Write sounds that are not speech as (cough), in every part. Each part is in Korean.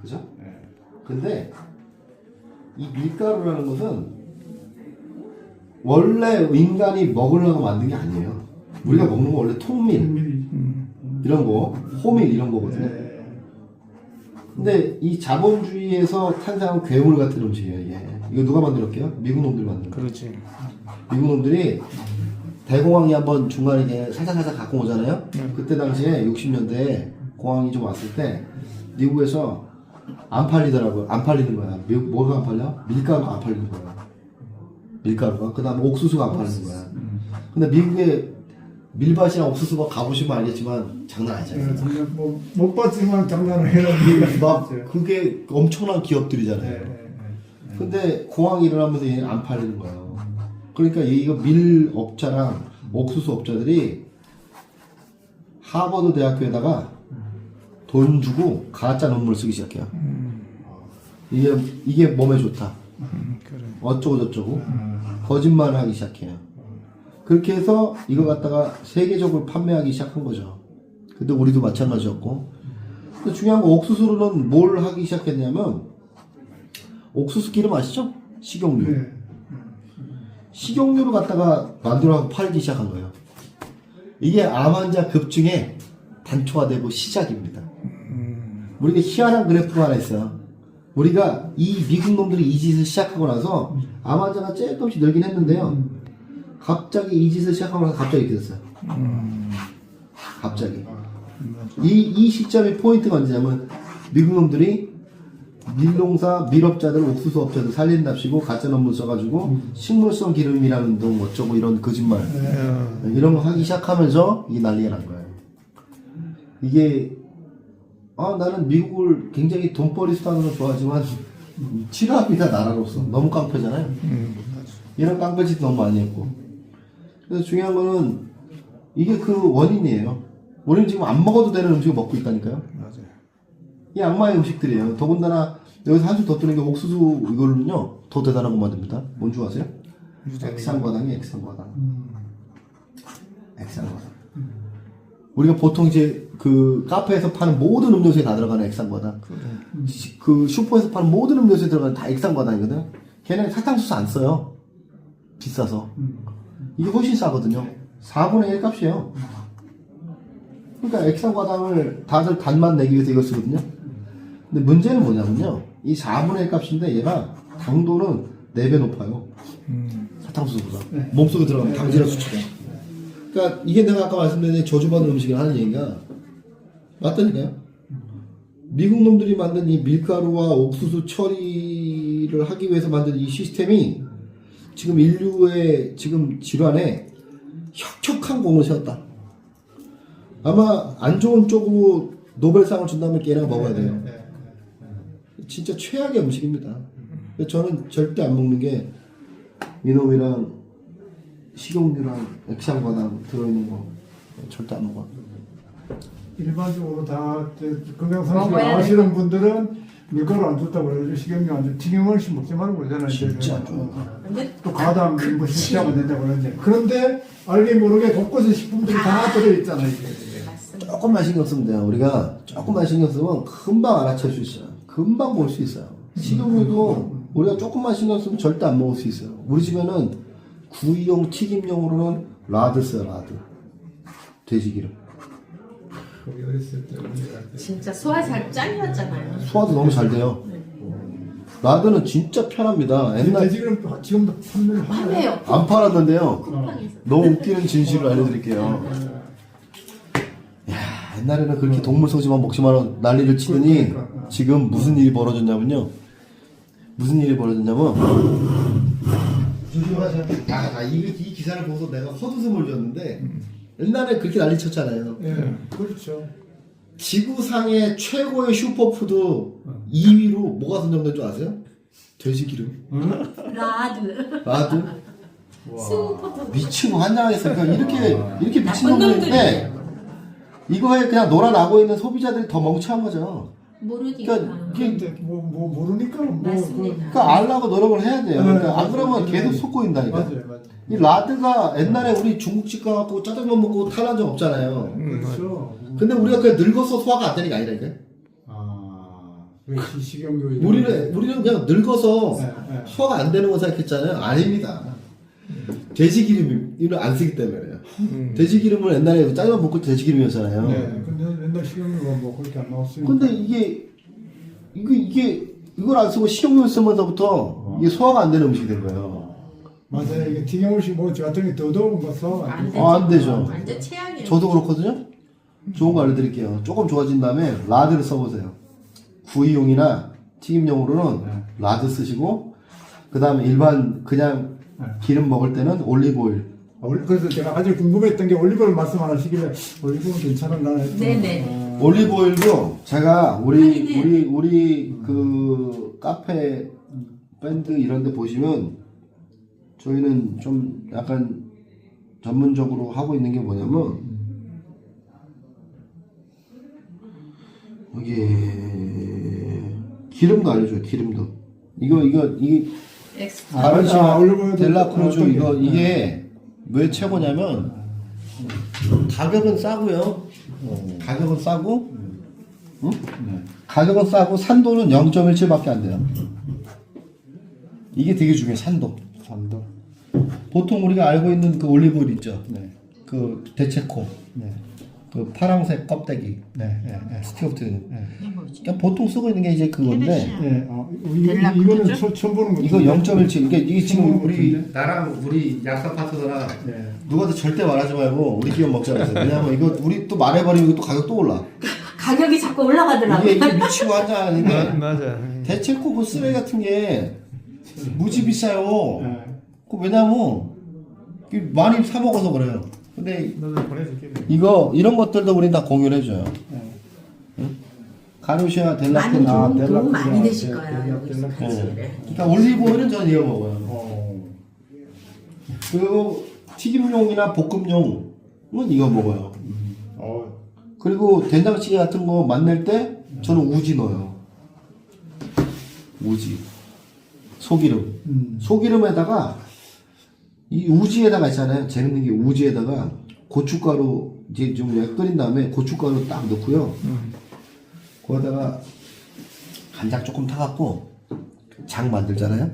그죠? 예. 근데 이 밀가루라는 것은 원래 인간이 먹으려고 만든 게 아니에요. 우리가 먹는 거 원래 통밀 이런 거, 호밀 이런 거거든요. 예. 근데 이 자본주의에서 탄생한 괴물 같은 음식이에요. 이게. 이거 누가 만들었게요? 미국 놈들이 만든 거. 그렇지. 미국 놈들이 대공황이 한번 중간에 이렇게 살짝살짝 갖고 오잖아요. 그때 당시에 60년대에 공황이 좀 왔을 때 미국에서 안 팔리더라고요. 안 팔리는 거야. 미국 뭐가 안 팔려? 밀가루가 안 팔리는 거야. 밀가루가. 그 다음에 옥수수가 안 팔리는 거야. 근데 미국에 밀밭이랑 옥수수가 가보시면 알겠지만 장난 아니잖아요. 예, 정말 뭐, 못 봤지만 장난을 해놨는데. 막 (laughs) 그게 엄청난 기업들이잖아요. 예, 예, 근데 공황이 일어나면서 얘는 안 팔리는 거예요. 그러니까 이거 밀 업자랑 옥수수 업자들이 하버드 대학교에다가 돈 주고 가짜 논문을 쓰기 시작해요. 이게 이게 몸에 좋다. 음. 어쩌고 저쩌고 거짓말을 하기 시작해요. 그렇게 해서 이거 갖다가 세계적으로 판매하기 시작한 거죠. 근데 우리도 마찬가지였고. 근데 중요한 건 옥수수로는 뭘 하기 시작했냐면 옥수수 기름 아시죠? 식용유. 예. 식용유를 갖다가 만들어갖고 팔기 시작한 거예요. 이게 암 환자 급증의 단초가 되고 시작입니다. 우리가 희한한 그래프가 하나 있어요. 우리가 이 미국 놈들이 이 짓을 시작하고 나서 암 환자가 조금씩 늘긴 했는데요. 갑자기 이 짓을 시작하고 나서 갑자기 이렇게 됐어요. 갑자기. 이, 이 시점의 포인트가 언제냐면 미국 놈들이 밀농사, 밀업자들, 옥수수 업자들 살린답시고 가짜 논문 써가지고 식물성 기름이라는 동 어쩌고 이런 거짓말 이런 거 하기 시작하면서 이 난리가 난 거예요. 이게 아 나는 미국을 굉장히 돈벌이 수단으로 좋아하지만 (laughs) 치료합니다 나라로서 너무 깡패잖아요. 이런 깡패짓 너무 많이 했고 그래서 중요한 거는 이게 그 원인이에요. 우리는 지금 안 먹어도 되는 음식을 먹고 있다니까요. 맞아요. 이 악마의 음식들이에요. 더군다나 여기서 한술 더 뜨는 게 옥수수 이걸로는요 더 대단한 거 만듭니다. 뭔지 아세요? 액상과당이 액상과당. 액상과당. 우리가 보통 이제 그 카페에서 파는 모든 음료수에 다 들어가는 액상과당. 시- 그 슈퍼에서 파는 모든 음료수에 들어가는 다 액상과당이거든. 걔는 사탕수수 안 써요. 비싸서. 이게 훨씬 싸거든요. 4분의 1 값이에요. 그러니까 액상과당을 다들 단맛 내기 위해서 이걸 쓰거든요. 근데 문제는 뭐냐면요. 이 4분의 1 값인데 얘가 당도는 4배 높아요. 사탕수수보다. 몸속에 들어가면 당질의 수치가. 그러니까 이게 내가 아까 말씀드린 저주받은 음식을 하는 얘기가 맞다니까요. 미국 놈들이 만든 이 밀가루와 옥수수 처리를 하기 위해서 만든 이 시스템이 지금 인류의 지금 질환에 혁혁한 공을 세웠다. 아마 안 좋은 쪽으로 노벨상을 준다면 걔네가 먹어야 돼요. 진짜 최악의 음식입니다. 저는 절대 안 먹는 게 이놈이랑 식용유랑 액상과당 들어있는 거 절대 안 먹어. 일반적으로 다 건강상식 먹어야 아시는 분들은 밀가루 안 좋다고 그러죠. 식용유 안 좋다. 튀김을 씨 먹지 말고 그러잖아요. 진짜 안 이제. 좋아요. 근데 또 과당 이런 거 식사하면 된다고 그러는데 그런데 알게 모르게 곳곳에 식품들이 다 들어있잖아요. 이게. 조금만 신경 쓰면 돼요. 우리가 조금만 신경 쓰면 금방 알아챌 수 있어요. 금방 볼 수 있어요. 식용유도 우리가 조금만 신경 쓰면 절대 안 먹을 수 있어요. 우리 집에는 구이용 튀김용으로는 라드 써요, 라드. 돼지기름. 거기 어렸을 때 우리가 진짜 소화 잘 짱이었잖아요. 소화도 너무 잘 돼요. 라드는 진짜 편합니다. 옛날 돼지기름 지금도 판매를 하나요? 안 팔았는데요. 쿠팡에서. 너무 웃기는 진실을 알려드릴게요. 야, 옛날에는 그렇게 동물 소지만 먹지만 난리를 치더니 그러니까. 지금 무슨 일이 벌어졌냐면요. 무슨 일이 벌어졌냐면 조심하세요. 아, 나 이, 이 기사를 보고서 내가 헛웃음을 줬는데 옛날에 그렇게 난리 쳤잖아요. 예, 그렇죠. 지구상의 최고의 슈퍼푸드 2위로 뭐가 선정된 줄 아세요? 돼지 기름. 라드. 라드. 슈퍼푸드. 미친 거 환장했어요. 그러니까 이렇게 이렇게 미친 나쁜 놈들인데 놈들이에요. 이거에 그냥 놀아나고 있는 소비자들이 더 멍청한 거죠. 모르니까. 그러니까 이게 뭐, 뭐 모르니까 뭐 맞습니다. 그러니까 알라고 노력을 해야 돼요. 그러니까 안 네, 그러면 맞아요. 계속 속고 그, 있다니까. 맞아요, 맞아요. 이 라드가 옛날에 우리 중국집 가갖고 짜장면 먹고 탈난 적 없잖아요. 그렇죠. 근데 우리가 그냥 늙어서 소화가 안 되는 게 아니라니까. 아, 왜 시- 식용유 이런 우리는 우리는 그냥 늙어서 네, 네. 소화가 안 되는 거 생각했잖아요. 아닙니다. 돼지 기름을 안 쓰기 때문에요. 돼지 기름을 옛날에 짜장면 때 돼지 기름이었잖아요. 네, 근데 옛날 식용유가 뭐 그렇게 안 나왔으니까. 근데 이게 이거 이게 이걸 안 쓰고 식용유 쓰면서부터 이게 소화가 안 되는 음식이 된 거예요. 맞아요. 이게 튀김음식 뭐 같은 게 더더욱 뭐 소화가 안. 되죠. 어, 안 되죠. 완전 최악이에요. 저도 그렇거든요. 좋은 거 알려드릴게요. 조금 좋아진 다음에 라드를 써보세요. 구이용이나 튀김용으로는 네. 라드 쓰시고 그 다음에 일반 그냥 네. 기름 먹을 때는 올리브 오일. 아, 올- 그래서 제가 아주 궁금했던 게 올리브를 말씀 안 하시길래 올리브는 괜찮은가 했더니 네네. 아, 올리브 오일도 제가 우리 아니 네. 우리 우리 그 카페 밴드 이런 데 보시면 저희는 좀 약간 전문적으로 하고 있는 게 뭐냐면 여기 기름도 알려줘요 기름도 이거 이거 이 엑스트라. 아, 아, 올리브 오일도 델라크루즈? 이거 이게 왜 최고냐면 가격은 싸고요 가격은 싸고 응? 가격은 싸고 산도는 0.17밖에 안 돼요 이게 되게 중요해 산도 산도. 보통 우리가 알고 있는 그 올리브 오일 있죠 네. 그 대체코 네. 그 파랑색 껍데기 네. 네. 네. 스티어트 네. 이게 뭐지? 그냥 보통 쓰고 있는 게 이제 그건데. 네. 어, 이? 이거는 처, 처음 보는 거 이거 0.17 이게 이게 지금 우리? 나랑 우리 약사 파트너랑 네. 누구한테 절대 말하지 말고 우리 기업 먹자 그랬어요. 왜냐면 이거 우리 또 말해버리면 이거 또 가격 또 올라. (laughs) 가격이 자꾸 올라가더라고요. 이게, 이게 미치고 한장 아닌데 맞아. 대체 코 그 쓰레기 같은 게 무지 비싸요. 네. 그 왜냐면 많이 사 먹어서 그래요. 근데 너도 보내줄게. 이거 이런 것들도 우린 다 공유를 해줘요. 네. 가루시아 많이 델라크루즈. 아, 도움, 도움. 많이 되실 여기서 델라크루즈. 사실은. 그러니까 올리브 오일은 저는 이거 먹어요. 어. 그리고 튀김용이나 볶음용은 이거 먹어요. 어. 그리고 된장찌개 같은 거 만날 때 저는 우지 넣어요. 우지. 소기름. 음. 소기름에다가 이 우지에다가 있잖아요. 재밌는 게 우지에다가 고춧가루 이제 좀 끓인 다음에 고춧가루 딱 넣고요. 거기다가 간장 조금 타갖고 장 만들잖아요.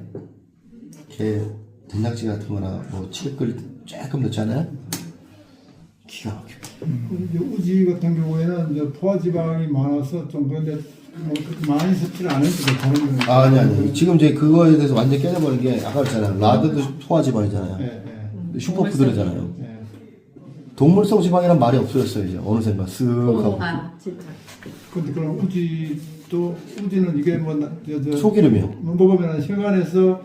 이렇게 된장찌개 같은 거나 뭐때 조금 넣잖아요. 기가 막혀. 이제 우지 같은 경우에는 이제 포화지방이 많아서 좀 그런데 뭐 그렇게 많이 섭취를 안 해도 되는 거예요. 아, 아니 아니. 지금 이제 그거에 대해서 완전 깨져버린 게 아까 그랬잖아요. 라드도 소화지방이잖아요. 네, 네. 슈퍼푸드잖아요. 네. 동물성 지방이란 말이 없어졌어요 이제. 어느샌가 쓱 하고. 진짜. 근데 그럼 우지도 우지는 이게 뭐 저, 저, 소기름이요? 먹으면 혈관에서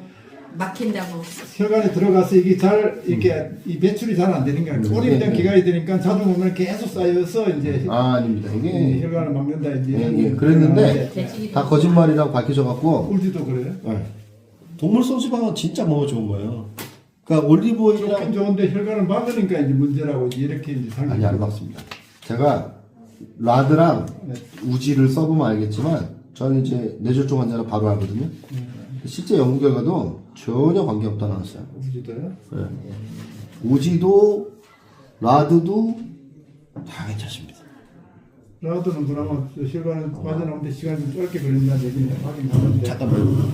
막힌다고. 혈관에 들어가서 이게 잘 이렇게 이 배출이 잘 안 되는 거야. 오래된 네, 네. 기간이 되니까 자주 먹으면 계속 쌓여서 이제 아 아닙니다 이 이게 혈관을 막는다 이제 예, 예, 게 그랬는데 돼지기름. 다 거짓말이라고 밝혀져갖고 우지도 그래요. 예. 동물성 지방은 진짜 먹어 좋은 거예요 그러니까 올리브 좋긴 오일이랑 좋은데 혈관을 막으니까 이제 문제라고 이제 이렇게 이제 상이 아니 안 맞습니다 제가 라드랑 네. 우지를 써보면 알겠지만 저는 이제 뇌졸중 환자를 바로 알거든요 실제 연구 결과도 전혀 관계없다 나왔어요 우지도요. 네. 우지도 라드도 다 괜찮습니다. 라우드는 그나마 혈관을 빠져나오는데 시간이 좀 짧게 걸린다는 얘기는 하긴 하는데 잠깐만요.